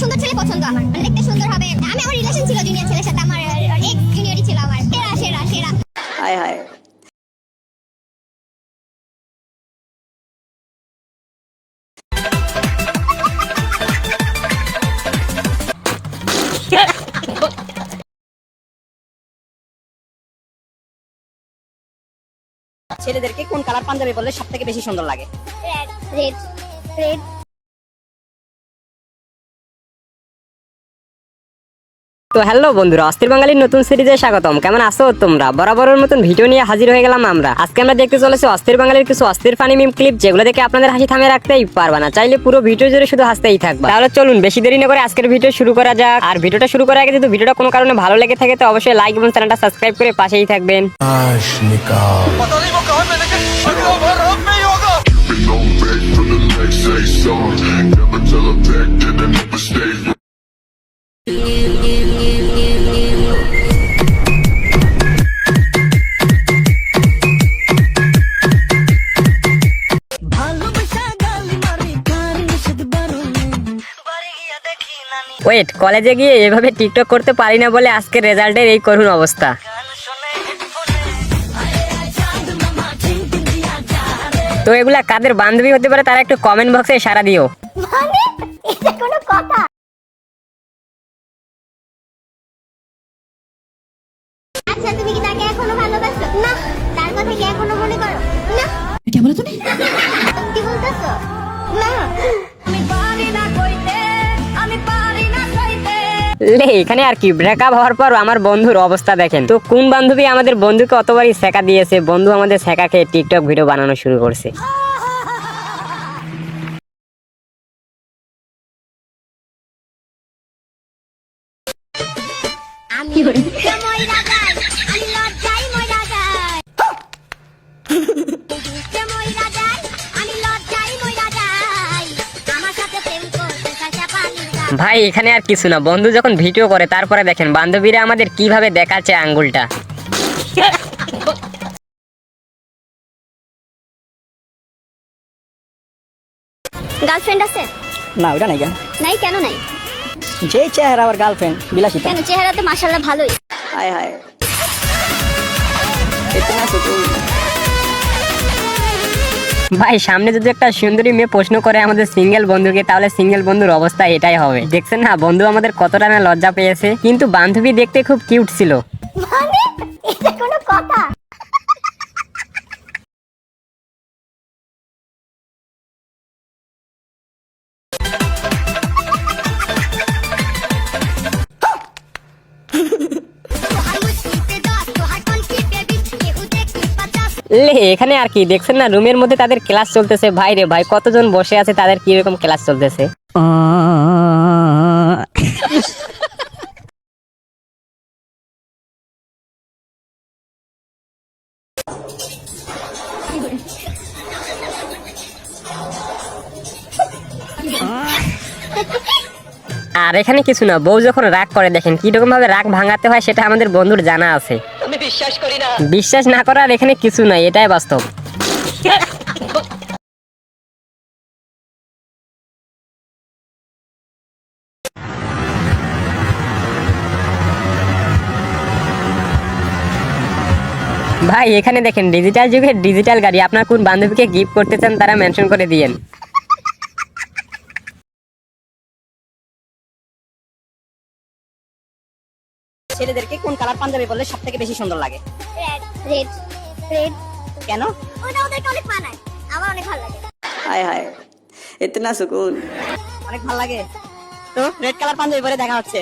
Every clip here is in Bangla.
সুন্দর ছেলে পছন্দ আমার। মানে দেখতে সুন্দর হবে। আমি আমার রিলেশন ছিল জুনিয়র ছেলের সাথে আমার এক জুনিয়রই ছিল আমার। সেরা সেরা সেরা। ছেলেদেরকে কোন কালার পাঞ্জাবি বললে সব থেকে বেশি সুন্দর লাগে? রেড রেড রেড তো হ্যালো বন্ধুরা অস্থির বাঙালির নতুন সিরিজে স্বাগতম। কেমন আছো তোমরা? বরাবরের মতন ভিডিও নিয়ে হাজির হয়ে গেলাম আমরা। আজকে আমরা দেখতে চলেছি অস্থির বাঙালির কিছু অস্থির ফানি মিম ক্লিপ যেগুলো দেখে আপনাদের হাসি থামে রাখতেই পারবা না। চাইলে পুরো ভিডিও জুড়ে শুধু হাসতেই থাকবে। তাহলে চলুন বেশি দেরি না করে আজকের ভিডিও শুরু করা যাক। আর ভিডিওটা শুরু করার আগে যদি ভিডিওটা কোনো কারণে ভালো লেগে থাকে তো অবশ্যই লাইক এবং চ্যানেলটা সাবস্ক্রাইব করে পাশেই থাকবেন। Yeah. ওয়েট কলেজে গিয়ে এভাবে টিকটক করতে পারি না বলে আজকের রেজাল্টের এই করুণ অবস্থা। তো এগুলা কাদের বান্ধবী হতে পারে তারা একটু কমেন্ট বক্সে সারা দিও। মানে? এটা কোনো কথা। আচ্ছা তুমি কি তাকে এখনও ভালোবাসো? না তার কথা কি এখনও মনে করো? না। কি বলো তুমি কি বলতেছো? না এখানে আর কি? ব্রেকআপ হওয়ার পর আমার বন্ধুর অবস্থা দেখেন। তো কোন বান্ধবী আমাদের বন্ধুকে অতবারই শেখা দিয়েছে? বন্ধু আমাদের শেখা খেয়ে টিকটক ভিডিও বানানো শুরু করছে। আমি ভাই এখানে আর কিছু না। বন্ধু যখন ভিডিও করে তারপরে দেখেন বান্ধবীরা আমাদের কীভাবে দেখাচ্ছে আঙ্গুলটা। গার্লফ্রেন্ড আছে? না ওটা নাই নাই কেন নাই? যে চেহারা আমার গার্লফ্রেন্ড বিলাসী কেন? চেহারা তো মাশাআল্লাহ ভালোই। হায় হায়। ইতনা সুকুন ভাই, সামনে যদি একটা সুন্দরী মেয়ে প্রশ্ন করে আমাদের সিঙ্গেল বন্ধুকে, তাহলে সিঙ্গেল বন্ধুর অবস্থা এটাই হবে। দেখছেন না, বন্ধু আমাদের কতটা না লজ্জা পেয়েছে, কিন্তু বান্ধবী দেখতে খুব কিউট ছিল। মানে? কথা। লে, এখানে আর কি? দেখছেন না, রুমের মধ্যে তাদের ক্লাস চলতেছে। ভাই রে ভাই, কতজন বসে আছে, তাদের কীরকম ক্লাস চলতেছে? আর এখানে কিছু না, বউ যখন রাগ করে, দেখেন কীরকম ভাবে রাগ ভাঙাতে হয়, সেটা আমাদের বন্ধুর জানা আছে। বিশ্বাস করি না। বিশ্বাস না করার এখানে কিছু নাই, এটাই বাস্তব। ভাই, এখানে দেখেন ডিজিটাল যুগের ডিজিটাল গাড়ি, আপনার কোন বান্ধবীকে গিফট করতে চান, তারা মেনশন করে দিয়েন। ছেলেদেরকে কোন কালার পাঞ্জাবি পরলে সব থেকে বেশি সুন্দর লাগে? কেন? ওটা অনেক মানায়। আমার অনেক ভালো লাগে। হায় হায় সুকুন। অনেক ভালো লাগে। তো রেড কালার পাঞ্জাবি পরে দেখা হচ্ছে।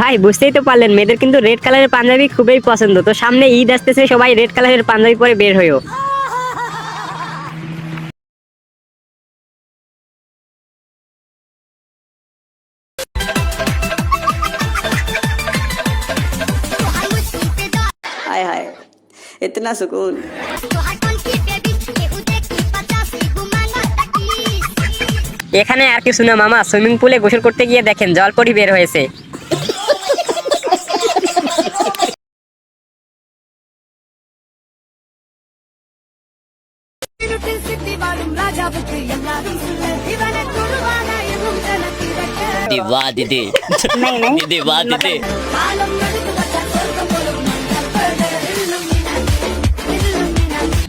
ভাই বুঝতেই তো পারলেন মেয়েদের কিন্তু রেড কালারের পাঞ্জাবি খুবই পছন্দ। তো সামনে ঈদ আসতেছে সবাই রেড কালারের পাঞ্জাবি পরে বের হয়েও। इतना सुकून এখানে আর কিছু না মামা সুইমিং পুলে গোসল করতে গিয়ে দেখেন জলপরি বের হয়েছে Sitti varum raja bıktı yanlarım sülle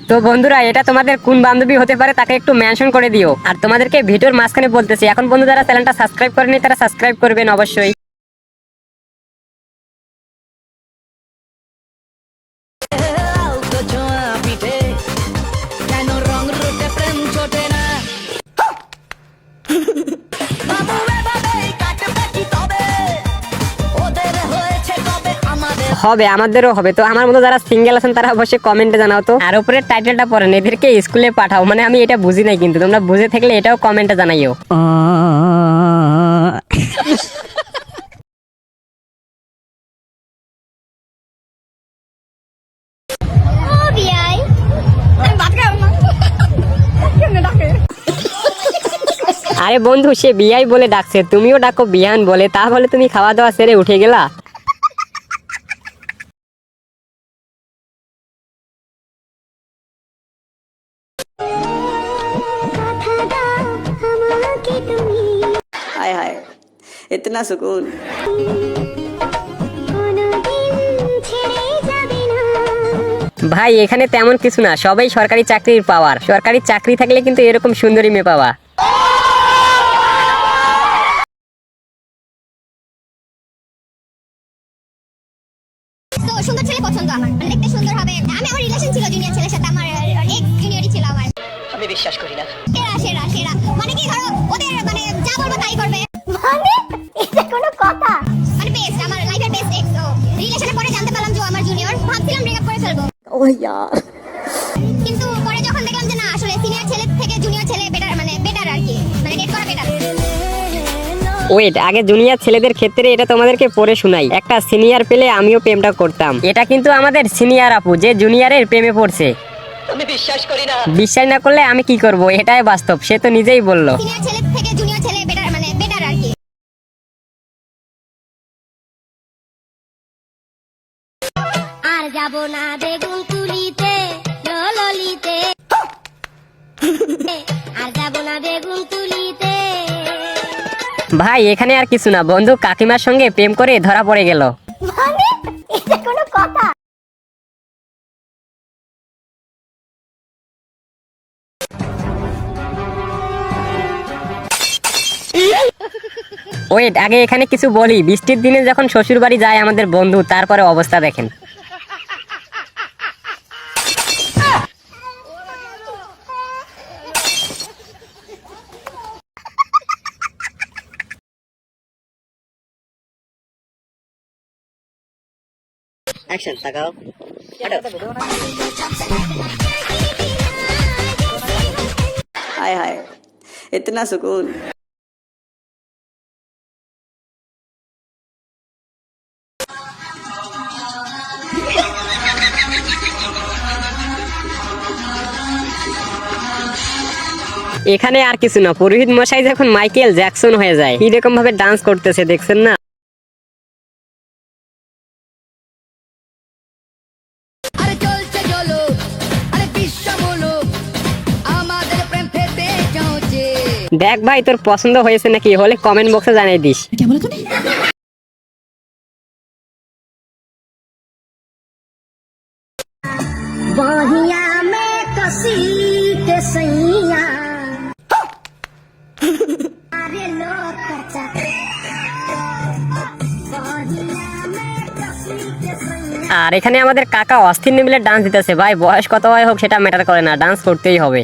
তো বন্ধুরা, এটা তোমাদের কোন বান্ধবী হতে পারে তাকে একটু মেনশন করে দিও। আর তোমাদেরকে ভিডিওর মাঝখানে বলতেছি, এখন বন্ধু যারা চ্যানেলটা সাবস্ক্রাইব করেনি, তারা সাবস্ক্রাইব করবেন অবশ্যই। হবে আমাদেরও হবে। তো আমার মতো যারা সিঙ্গেল আছেন তারা অবশ্যই কমেন্টে জানাও তো। আর উপরে টাইটেলটা পড়েন এদেরকে স্কুলে পাঠাও। মানে আমি এটা বুঝি নাই কিন্তু তোমরা বুঝে থাকলে এটাও কমেন্টে জানাইও। আরে বন্ধু সে বিয়াই বলে ডাকছে। তুমিও ডাকো বিয়ান বলে। তাহলে তুমি খাওয়া দাওয়া সেরে উঠে গেলা? इतना सुकून কোনোদিন ছেড়ে যাবে না ভাই এখানে তেমন কিছু না সবাই সরকারি চাকরির পাওয়ার সরকারি চাকরি থাকলে কিন্তু এরকম সুন্দরী মেয়ে পাওয়া তো সুন্দর ছেলে পছন্দ আমার মানে দেখতে সুন্দর হবে আমি আমার রিলেশন ছিল জুনিয়র ছেলের সাথে আমার এক্স জুনিয়রই ছিল আমার আমি বিশ্বাস করি না সেরা সেরা সেরা মানে কি ধরো কিন্তু পরে যখন দেখলাম যে না আসলে সিনিয়র ছেলে থেকে জুনিয়র ছেলে বেটার মানে বেটার আর কি মানে ডেট করা বেটার ওয়েট আগে জুনিয়র ছেলেদের ক্ষেত্রে এটা তোমাদেরকে পড়ে শোনাই। একটা সিনিয়র পেলে আমিও প্রেমটা করতাম। এটা কিন্তু আমাদের সিনিয়র আপু যে জুনিয়রের প্রেমে পড়ছে। আমি বিশ্বাস করি না। বিশ্বাস না করলে আমি কি করব? এটাই বাস্তব সে তো নিজেই বলল। মানে আর যাব না দেখ আর যাব না বেগুন তুলিতে। ভাই এখানে আর কিছু না বন্ধু কাকিমার সঙ্গে প্রেম করে ধরা পড়ে গেল। মানে? এটা কোনো কথা? ওয়েট আগে এখানে কিছু বলি। বৃষ্টির দিনে যখন শ্বশুর বাড়ি যায় আমাদের বন্ধু তারপরে অবস্থা দেখেন। অ্যাকশন তাকাও হায় হায় ইতনা সুকুন এখানে আর কিছু না। পুরোহিত মশাই যখন মাইকেল জ্যাকসন হয়ে যায় এরকম ভাবে ডান্স করতেছে দেখছেন না? দেখ ভাই তোর পছন্দ হয়েছে নাকি হলে কমেন্ট বক্সে জানিয়ে দিস। আর এখানে আমাদের কাকা অস্থির নেমিলে ডান্স দিতেছে। ভাই বয়স কত হয় হোক সেটা ম্যাটার করে না। ডান্স করতেই হবে।